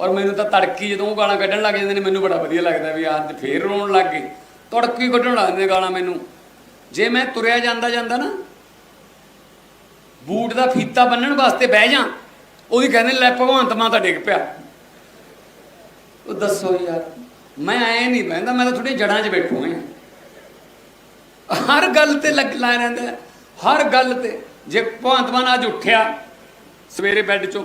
ਔਰ ਮੈਨੂੰ ਤਾਂ ਤੜਕੀ ਜਦੋਂ ਉਹ ਗਾਲਾਂ ਕੱਢਣ ਲੱਗ ਜਾਂਦੇ ਨੇ, ਮੈਨੂੰ ਬੜਾ ਵਧੀਆ ਲੱਗਦਾ ਵੀ ਅੱਜ ਫੇਰ ਰੋਣ ਲੱਗ ਗਏ। ਤੜਕੀ ਕੱਢਣ ਲੱਗ ਜਾਂਦੇ ਨੇ ਗਾਲਾਂ ਮੈਨੂੰ। ਜੇ ਮੈਂ ਤੁਰਿਆ ਜਾਂਦਾ ਜਾਂਦਾ ਨਾ, ਬੂਟ ਦਾ ਫੀਤਾ ਬੰਨਣ ਵਾਸਤੇ ਬਹਿ ਜਾ ਉਹਦੀ ਕਹਿੰਦੇ ਲੈ ਭਗਵੰਤ ਮਾਂ ਤਾਂ ਡਿੱਗ ਪਿਆ। ਉਹ ਦੱਸੋ ਯਾਰ, ਮੈਂ ਐ ਨਹੀਂ ਬਹਿੰਦਾ, ਮੈਂ ਤਾਂ ਥੋੜੀ ਜੜਾਂ 'ਚ ਬੈਠੂ ਹਾਂ ਹਰ ਗੱਲ ਤੇ ਲੱਗ ਲਾ ਰਹਿੰਦਾ ਹੈ। ਹਰ ਗੱਲ ਤੇ। ਜੇ ਭਗਵੰਤ ਮਾਨ ਅੱਜ ਉੱਠਿਆ ਸਵੇਰੇ ਬੈੱਡ 'ਚੋਂ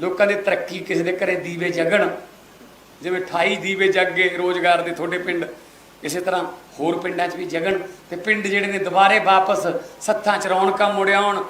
ਲੋਕਾਂ ਦੀ ਤਰੱਕੀ ਕਿਸੇ ਦੇ ਘਰੇ ਦੀਵੇ ਜਗਣ। ਜਿਵੇਂ 28 ਦੀਵੇ ਜਗ ਗਏ ਰੋਜ਼ਗਾਰ ਦੇ ਤੁਹਾਡੇ ਪਿੰਡ, ਇਸੇ ਤਰ੍ਹਾਂ ਹੋਰ ਪਿੰਡਾਂ 'ਚ ਵੀ ਜਗਣ ਤੇ ਪਿੰਡ ਜਿਹੜੇ ਨੇ ਦੁਬਾਰੇ ਵਾਪਸ ਸੱਥਾਂ 'ਚ ਰੌਣਕਾਂ ਮੁੜ ਆਉਣ